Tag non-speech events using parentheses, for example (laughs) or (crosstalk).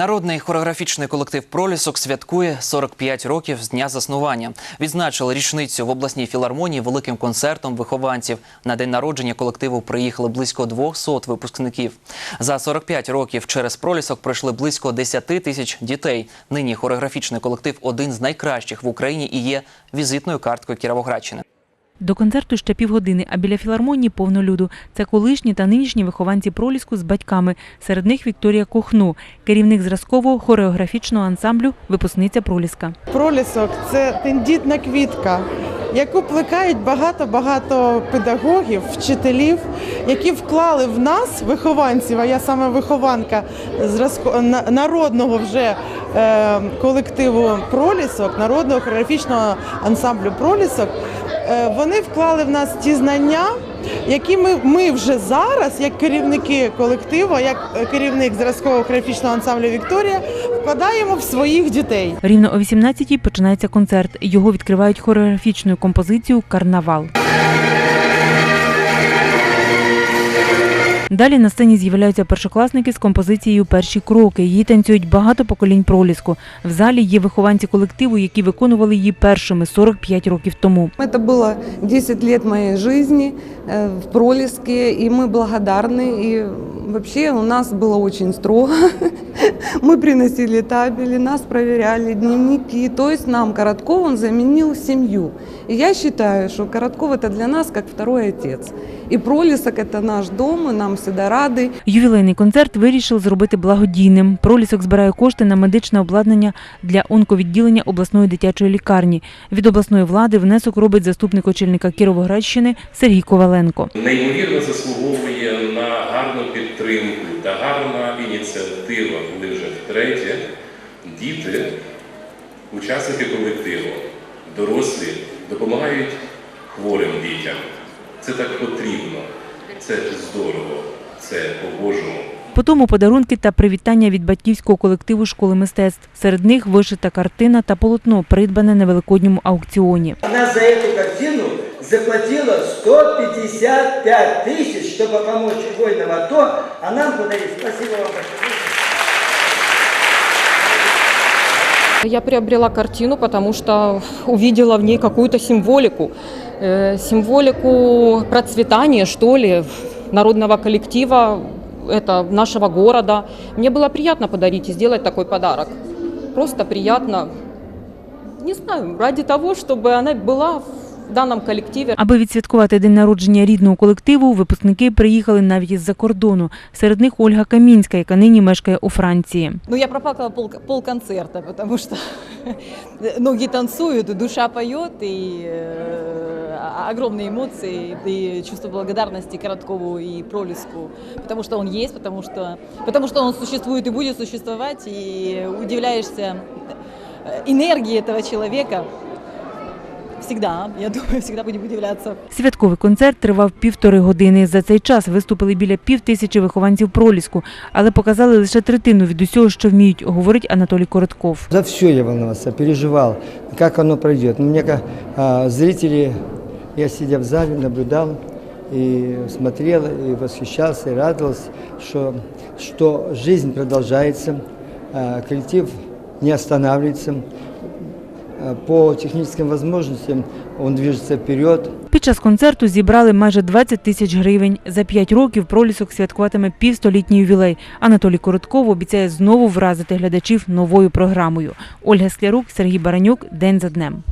Народний хореографічний колектив Пролісок святкує 45 років з дня заснування. Відзначили річницю в обласній філармонії великим концертом вихованців. На день народження колективу приїхали близько 200 випускників. За 45 років через Пролісок пройшли близько 10 тисяч дітей. Нині хореографічний колектив один з найкращих в Україні і є візитною карткою Кіровоградщини. До концерту ще півгодини, а біля філармонії повно люду. Це колишні та нинішні вихованці проліску з батьками. Серед них Вікторія Кохну, керівник зразкового хореографічного ансамблю, випускниця проліска. Пролісок це тендітна квітка, яку плекають багато-багато педагогів, вчителів, які вклали в нас, вихованців, а я саме вихованка зразко народного вже е, колективу Пролісок, народного хореографічного ансамблю Пролісок. Е, вони вклали в нас ті знання, які ми, ми вже зараз, як керівники колективу, як е, керівник зразкового графічного ансамблю Вікторія, вкладаємо в своїх дітей. Рівно о 18-й починається концерт. Його відкривають хореографічною композицією Карнавал. Далі на сцені з'являються першокласники з композицією Перші кроки. Її танцюють багато поколінь проліску. В залі є вихованці колективу, які виконували її першими 45 років тому. Это было 10 лет моей жизни э, в Пролеске, и мы благодарны. И вообще у нас было очень строго. (laughs) Мы приносили табели, нас проверяли, дневники. То есть нам Коротков, он заменил семью. И я считаю, что Коротков это для нас как второй отец. И Пролесок это наш дом, и нам всегда рады. Ювілейний концерт вирішили зробити благодійним. Пролісок збирає кошти на медичне обладнання для онковідділення обласної дитячої лікарні. Від обласної влади внесок робить заступник очільника Кіровоградщини Сергій Коваленко. неймовірно заслуговує на гарну підтримку та гарна ініціатива, коли вже втретє діти, учасники колективу, дорослі допомагають хворим дітям. Це так потрібно, це здорово, це по-божому. Потім подарунки та привітання від батьківського колективу школи мистецтв. Серед них вишита картина та полотно, придбане на великодньому аукціоні. Она за эту картину заплатила 155 тысяч, чтобы помочь воинам АТО, а нам подарить. Спасибо вам Я приобрела картину, потому что увидела в ней какую-то символику. Э, Символику процветания, что ли, народного коллектива, это нашего города. Мне было приятно подарить и сделать такой подарок. Просто приятно, не знаю, ради того, чтобы она была в данном коллективе. Аби відсвяткувати день народження рідного колективу, випускники приїхали навіть із-за кордону. Серед них Ольга Камінська, яка нині мешкає у Франції. Ну, я проплакала пол, полконцерта, потому что (laughs) ноги танцуют, и душа поет, и э, огромные эмоции, и чувство благодарности Короткову и Пролеску, потому что он есть, потому что, потому что он существует и будет существовать, и удивляешься э, энергии этого человека. Всегда, я думаю, всегда будем удивляться. Святковий концерт тривав півтори години. За цей час виступили біля пів тисячі вихованців проліску, але показали лише третину від усього, що вміють, говорить Анатолій Коротков. За все я волновался, переживал, как оно пройдет. Но Мне как я сидя в зале, наблюдал и смотрел, и восхищался, и радовался, что, что жизнь продолжается, коллектив не останавливается. А, По техническим возможностям он движется вперед. Під час концерту зібрали майже 20 тисяч гривень. За п'ять років пролісок святкуватиме півстолітній ювілей. Анатолій Коротков обіцяє знову вразити глядачів новою програмою. Ольга Склярук, Сергій Баранюк. День за днем.